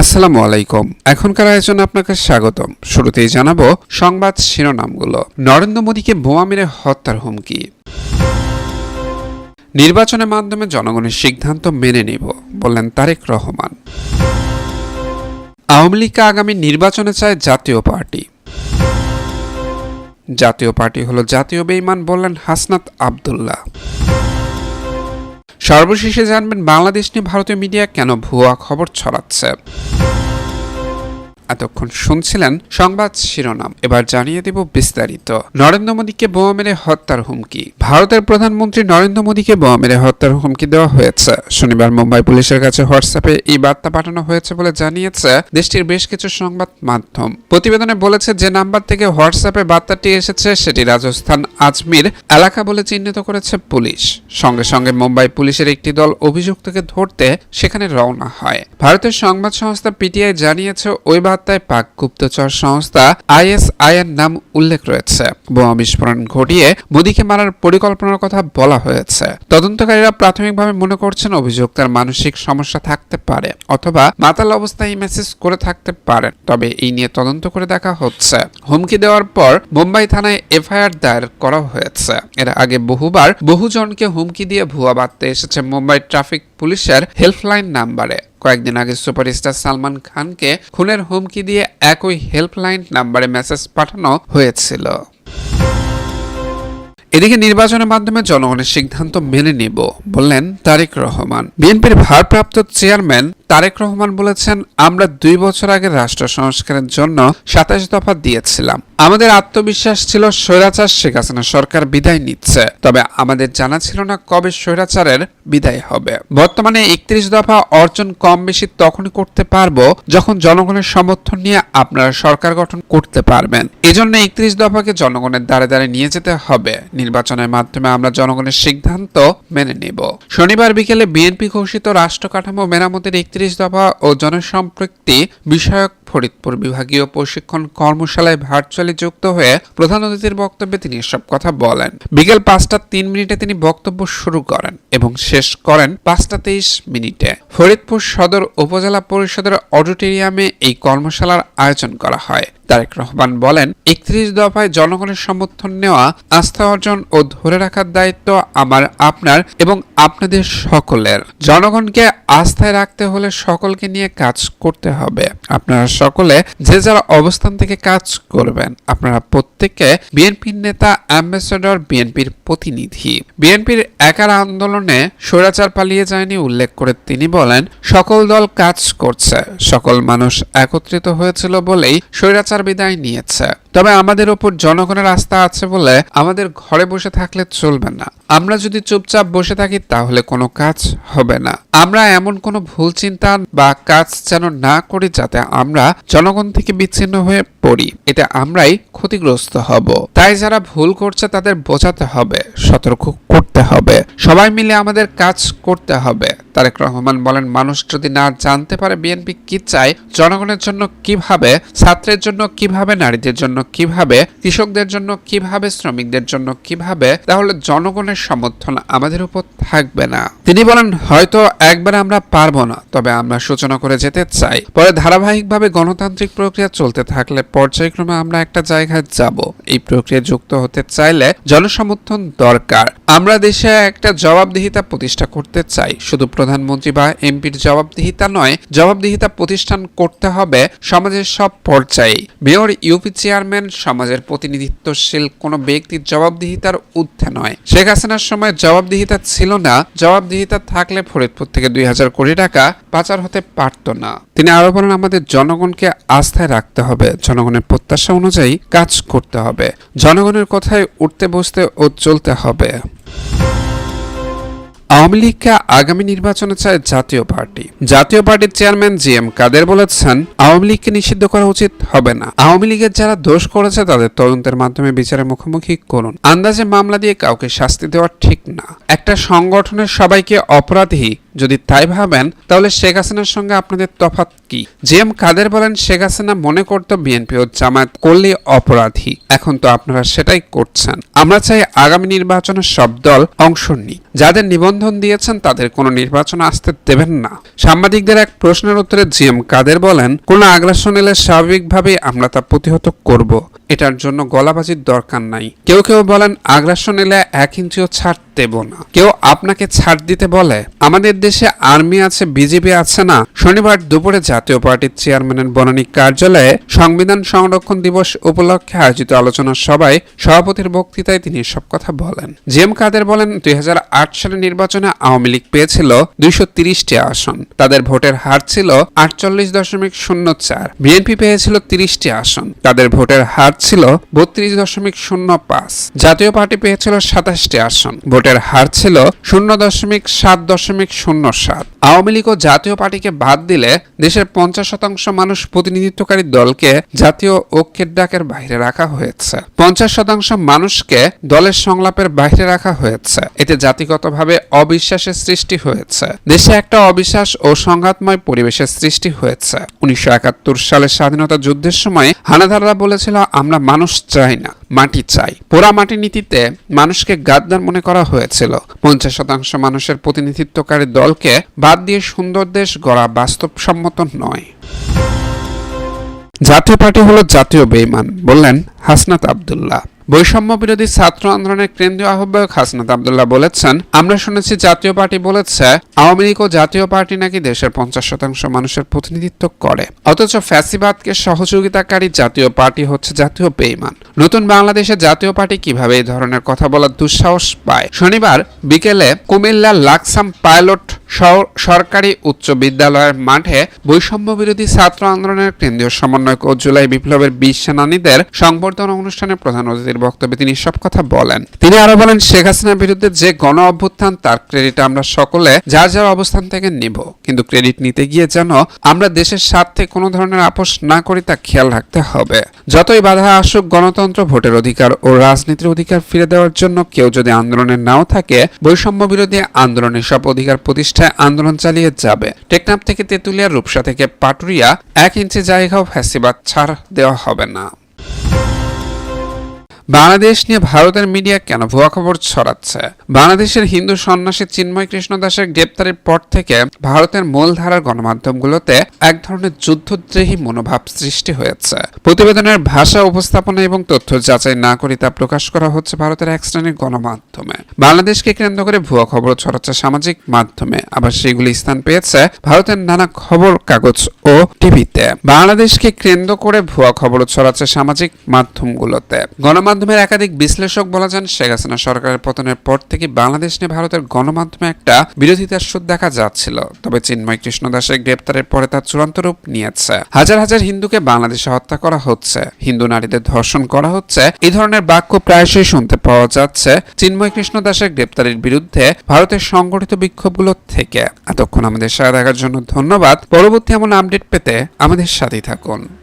আসসালামু আলাইকুম। এখনকার আয়োজনে আপনাকে স্বাগতম। শুরুতেই জানাব সংবাদ শিরোনামগুলো। নরেন্দ্র মোদীকে বোমা মেরে হত্যার হুমকি। নির্বাচনের মাধ্যমে জনগণের সিদ্ধান্ত মেনে নিব, বললেন তারেক রহমান। আওয়ামী লীগকে আগামী নির্বাচনে চায় জাতীয় পার্টি। জাতীয় পার্টি হলো জাতীয় বেইমান, বললেন হাসনাত আবদুল্লাহ। সর্বশেষে জানবেন বাংলাদেশ নিয়ে ভারতীয় মিডিয়া কেন ভুয়া খবর ছড়াচ্ছে। এতক্ষণ শুনছিলেন সংবাদ শিরোনাম। এবার জানিয়ে দেব বিস্তারিত। নরেন্দ্র মোদীকে বোমা মেরে হত্যার হুমকি। ভারতের প্রধানমন্ত্রী নরেন্দ্র মোদীকে বোমা মেরে হত্যার হুমকি দেওয়া হয়েছে। শনিবার মুম্বাই পুলিশের কাছে হোয়াটসঅ্যাপে এই বার্তা পাঠানো হয়েছে বলে জানিয়েছে দেশটির বেশ কিছু সংবাদ মাধ্যম। প্রতিবেদনে বলেছে যে নাম্বার থেকে হোয়াটসঅ্যাপে বার্তাটি এসেছে, সেটি রাজস্থান আজমির এলাকা বলে চিহ্নিত করেছে পুলিশ। সঙ্গে সঙ্গে মুম্বাই পুলিশের একটি দল অভিযুক্তকে ধরতে সেখানে রওনা হয়। ভারতের সংবাদ সংস্থা পিটিআই জানিয়েছে, ওই বার্তায় পাক গুপ্তচর সংস্থা আইএসআই এর নাম উল্লেখ রয়েছে। বোমা বিস্ফোরণ ঘটিয়ে মোদীকে মারার পরিকল্পনার কথা বলা হয়েছে। তদন্তকারীরা প্রাথমিকভাবে মনে করছেন অভিযুক্তের মানসিক সমস্যা থাকতে পারে অথবা মাতাল অবস্থায় মেসেজ করে থাকতে পারেন তবে এই নিয়ে তদন্ত করে দেখা হচ্ছে। হুমকি দেওয়ার পর মুম্বাই থানায় এফআইআর দায়ের করা হয়েছে। এর আগে বহুবার বহুজনকে হুমকি দিয়ে ভুয়া বার্তা এসেছে মুম্বাই ট্রাফিক পুলিশের হেল্পলাইন নাম্বারে। কয়েকদিন আগে সুপারস্টার সালমান খানকে খুনের হুমকি দিয়ে একই হেল্পলাইন নাম্বারে মেসেজ পাঠানো হয়েছিল। এদিকে নির্বাচনের মাধ্যমে জনগণের সিদ্ধান্ত মেনে নিব, বললেন তারেক রহমান। বিএনপির ভারপ্রাপ্ত চেয়ারম্যান তারেক রহমান বলেছেন, আমরা দুই বছর আগে রাষ্ট্র সংস্কারের জন্য সাতাশ দফা দিয়েছিলাম। আমাদের আত্মবিশ্বাস ছিল স্বৈরাচার শেখ হাসিনা সরকার বিদায় নিচ্ছে। তবে আমাদের জানা ছিল না কবে স্বৈরাচারের বিদায় হবে। বর্তমানে একত্রিশ দফা অর্জন কম বেশি তখনই করতে পারব যখন জনগণের সমর্থন নিয়ে আপনারা সরকার গঠন করতে পারবেন। এজন্য একত্রিশ দফাকে জনগণের দ্বারে দ্বারে নিয়ে যেতে হবে। নির্বাচনের মাধ্যমে আমরা জনগণের সিদ্ধান্ত মেনে নেব। শনিবার বিকেলে বিএনপি ঘোষিত রাষ্ট্র কাঠামো মেরামতের একত্রিশ দফা ও জনসম্পৃক্তি বিষয়ক ফরিদপুর বিভাগীয় প্রশিক্ষণ কর্মশালায় ভার্চুয়ালি যুক্ত হয়ে প্রধান অতিথির বক্তব্যে তিনি এসব কথা বলেন। বিকেল পাঁচটা তিন মিনিটে তিনি বক্তব্য শুরু করেন এবং শেষ করেন পাঁচটা তেইশ মিনিটে। ফরিদপুর সদর উপজেলা পরিষদের অডিটোরিয়ামে এই কর্মশালার আয়োজন করা হয়। তারেক রহমান বলেন, একত্রিশ দফায় জনগণের সমর্থন নেওয়া, আস্থা অর্জন ও ধরে রাখার দায়িত্ব আমার, আপনার এবং আপনাদের সকলের। জনগণকে আস্থায় রাখতে হলে সকলকে নিয়ে কাজ করতে হবে। আপনারা সকলে যে যারা অবস্থান থেকে কাজ করবেন। আপনারা প্রত্যেককে বিএনপির নেতা, অ্যাম্বাসেডর, বিএনপির প্রতিনিধি। বিএনপির একার আন্দোলনে স্বৈরাচার পালিয়ে যায়নি উল্লেখ করে তিনি বলেন, সকল দল কাজ করছে। সকল মানুষ একত্রিত হয়েছিল বলেই স্বৈরাচার বিদায় নিয়েছে। তবে আমাদের ওপর জনগণের আস্থা আছে বলে আমাদের ঘরে বসে থাকলে চলবে না। আমরা যদি চুপচাপ বসে থাকি তাহলে কোনো কাজ হবে না। আমরা এমন কোনো ভুল চিন্তা বা কাজ যেন না করি যাতে আমরা জনগণ থেকে বিচ্ছিন্ন হয়ে পড়ি। এটা আমরাই ক্ষতিগ্রস্ত হব। তাই যারা ভুল করছে তাদের বোঝাতে হবে, সতর্ক করতে হবে। সবাই মিলে আমাদের কাজ করতে হবে। তারেক রহমান বলেন, মানুষ যদি না জানতে পারে বিএনপি কি চায়, জনগণের জন্য কীভাবে, ছাত্রের জন্য কীভাবে, নারীদের জন্য কীভাবে, কৃষকদের জন্য কীভাবে, শ্রমিকদের জন্য কীভাবে, তাহলে জনগণের সমর্থন আমাদের উপর থাকবে না। তিনি বলেন, হয়তো একবার আমরা পারব না, তবে আমরা সূচনা করে যেতে চাই। পরে ধারাবাহিকভাবে গণতান্ত্রিক প্রক্রিয়া চলতে থাকলে পর্যায়ক্রমে আমরা একটা জায়গায় যাব। এই প্রক্রিয়া যুক্ত হতে চাইলে জনসমর্থন দরকার। আমরা দেশে একটা জবাবদিহিতা প্রতিষ্ঠা করতে চাই। শুধু প্রধানমন্ত্রী বা এমপির জবাবদিহিতা নয়, জবাবদিহিতা প্রতিষ্ঠান করতে হবে সমাজের সব পর্যায়ে। মেয়র, ইউপি চেয়ারম্যান, সমাজের প্রতিনিধিত্বশীল কোনো ব্যক্তির জবাবদিহিতার ঊর্ধ্বে নয়। শেখ হাসিনার সময় জবাবদিহিতা ছিল না, জবাবদিহিতা থাকলে ফরিদপুর থেকে দুই হাজার কোটি টাকা পাচার হতে পারত না। তিনি আরও বলেন, আমাদের জনগণকে আস্থায় রাখতে হবে, জনগণের প্রত্যাশা অনুযায়ী কাজ করতে হবে, জনগণের কথায় উঠতে বসতে ও চলতে হবে। আওয়ামী লীগকে আগামী নির্বাচনে চায় জাতীয় পার্টি। জাতীয় পার্টির চেয়ারম্যান জি এম কাদের বলেছেন, আওয়ামী লীগকে নিষিদ্ধ করা উচিত হবে না। আওয়ামী লীগের যারা দোষ করেছে, তাদের তদন্তের মাধ্যমে বিচারের মুখোমুখি করুন। আন্দাজে মামলা দিয়ে কাউকে শাস্তি দেওয়া ঠিক না। একটা সংগঠনের সবাইকে অপরাধী যদি তাই ভাবেন, তাহলে শেখ হাসিনার সঙ্গে আপনাদের তফাৎ কি? জি এম কাদের বলেন, শেখ হাসিনা মনে করতো বিএনপি ও জামায়াত করলে অপরাধী। এখন তো আপনারা সেটাই করছেন। আমরা চাই আগামী নির্বাচনে সব দল অংশ নিক। যাদের নিবন্ধন নিবন্ধন দিয়েছেন, তাদের কোনো নির্বাচন আসতে দেবেন না। সাংবাদিকদের এক প্রশ্নের উত্তরে জি এম কাদের বলেন, কোনো আগ্রাসন এলে স্বাভাবিকভাবেই আমরা তা প্রতিহত করব। এটার জন্য গলাবাজির দরকার নাই। কেউ কেউ বলেন আগ্রাসন এলে এক ইঞ্চিও ছাড় দেব না। কেউ আপনাকে ছাড় দিতে বলে, আমাদের দেশে আর্মি আছে বিজেপি আছে না। শনিবার দুপুরে জাতীয় পার্টির চেয়ারম্যানের কার্যালয়ে সংবিধান সংরক্ষণ দিবস উপলক্ষে আয়োজিত আলোচনা সভায় সভাপতির বক্তৃতায় তিনি সব কথা বলেন। জি এম কাদের বলেন, দুই হাজার আট সালের নির্বাচনে আওয়ামী লীগ পেয়েছিল দুইশো আসন। তাদের ভোটের হার ছিল আটচল্লিশ দশমিক শূন্য চার। বিএনপি পেয়েছিল তিরিশটি আসন। তাদের ভোটের হার ছিল বত্রিশ দশমিক শূন্য পাঁচ। জাতীয় পার্টি পেয়েছিল সাতাশটি আসন। ভোটের হার ছিল শূন্য দশমিক সাত দশমিক শূন্য সাত। আওয়ামী লীগ ও জাতীয় পার্টিকে বাদ দিলে দেশের পঞ্চাশ শতাংশ মানুষ প্রতিনিধিত্বকারী দলকে জাতীয় ঐক্যের ডাকের বাইরে রাখা হয়েছে। পঞ্চাশ শতাংশ মানুষকে দলের সংলাপের বাইরে রাখা হয়েছে। এতে জাতিগতভাবে অবিশ্বাসের সৃষ্টি হয়েছে। দেশে একটা অবিশ্বাস ও সংঘাতময় পরিবেশের সৃষ্টি হয়েছে। উনিশশো একাত্তর সালের স্বাধীনতা যুদ্ধের সময় হানাদাররা বলেছিল আমরা মানুষ চাই না, মাটি চাই। পোড়া মাটি নীতিতে মানুষকে গাদ্দার মনে করা হয়েছিল। পঞ্চাশ শতাংশ মানুষের প্রতিনিধিত্বকারী দলকে বাদ দিয়ে সুন্দর দেশ গড়া বাস্তবসম্মত নয়। জাতীয় পার্টি হলো জাতীয় বেইমান, বললেন হাসনাত আবদুল্লাহ। বৈষম্য বিরোধী ছাত্র আন্দোলনের কেন্দ্রীয় আহ্বায়ক হাসনাত আবদুল্লাহ বলেছেন, আমরা শুনেছি জাতীয় পার্টি বলেছে, আওয়ামী লীগ ও জাতীয় পার্টি নাকি দেশের পঞ্চাশ শতাংশ মানুষের প্রতিনিধিত্ব করে। অথচ ফ্যাসিবাদকে সহযোগিতাকারী জাতীয় পার্টি হচ্ছে জাতীয় বেইমান। নতুন বাংলাদেশে জাতীয় পার্টি কীভাবে এই ধরনের কথা বলার দুঃসাহস পায়? শনিবার বিকেলে কুমিল্লার লাকসাম পাইলট সরকারি উচ্চ বিদ্যালয়ের মাঠে বৈষম্য বিরোধী ছাত্র আন্দোলনের কেন্দ্রীয় সমন্বয়ক ও জুলাই বিপ্লবের বিশ সেনানীদের সংবর্ধনা অনুষ্ঠানে প্রধান অতিথির বক্তব্যে তিনি সব কথা বলেন। তিনি আরও বলেন, শেখ হাসিনার বিরুদ্ধে যে গণ অভ্যুত্থান, তার ক্রেডিট আমরা সকলে যার যার অবস্থান থেকে নিব। কিন্তু ক্রেডিট নিতে গিয়ে যেন আমরা দেশের স্বার্থে কোনো ধরনের আপোষ না করি তা খেয়াল রাখতে হবে। যতই বাধা আসুক, গণতন্ত্র ভোটের অধিকার ও রাজনীতির অধিকার ফিরে দেওয়ার জন্য কেউ যদি আন্দোলনে নাও থাকে বৈষম্য বিরোধী আন্দোলনের সব অধিকার প্রতিষ্ঠায় আন্দোলন চালিয়ে যাবে। টেকনাফ থেকে তেঁতুলিয়া রূপসা থেকে পাটুরিয়া, এক ইঞ্চি জায়গাও ফ্যাসিবাদ ছাড় দেওয়া হবে না। বাংলাদেশ নিয়ে ভারতের মিডিয়া কেন ভুয়া খবর ছড়াচ্ছে? বাংলাদেশের হিন্দু সন্ন্যাসী চিন্ময় কৃষ্ণ দাসের গ্রেপ্তারের পর থেকে ভারতের মূলধারার গণমাধ্যমগুলোতে এক ধরনের যুদ্ধদ্রোহী মনোভাব সৃষ্টি হয়েছে। প্রতিবেদনের ভাষা উপস্থাপনা এবং তথ্য যাচাই না করে তা প্রকাশ করা হচ্ছে ভারতের এক শ্রেণির গণমাধ্যমে। বাংলাদেশকে কেন্দ্র করে ভুয়া খবর ছড়াচ্ছে সামাজিক মাধ্যমে, আবার সেগুলি স্থান পেয়েছে ভারতের নানা খবর কাগজ ও টিভিতে। বাংলাদেশকে কেন্দ্র করে ভুয়া খবর ছড়াচ্ছে সামাজিক মাধ্যমগুলোতে। গণমাধ্যমের একাধিক বিশ্লেষক বলা যান, শেখ হাসিনা সরকারের পতনের পর থেকে বাংলাদেশ নিয়ে ভারতের গণমাধ্যমে একটা বিরোধিতার সুদ দেখা যাচ্ছিল। তবে চিন্ময় কৃষ্ণ দাসের গ্রেপ্তারের পরে তার চূড়ান্ত রূপ নিয়েছে। হাজার হাজার হিন্দুকে বাংলাদেশে হত্যা করা হচ্ছে। হিন্দু নারীদের ধর্ষণ করা হচ্ছে। এই ধরনের বাক্য প্রায়শই শুনতে পাওয়া যাচ্ছে চিন্ময় কৃষ্ণ দাসের গ্রেপ্তারের বিরুদ্ধে ভারতের সংগঠিত বিক্ষোভগুলো থেকে। এতক্ষণ আমাদের সাথে দেখার জন্য ধন্যবাদ। পরবর্তী এমন আপডেট পেতে আমাদের সাথেই থাকুন।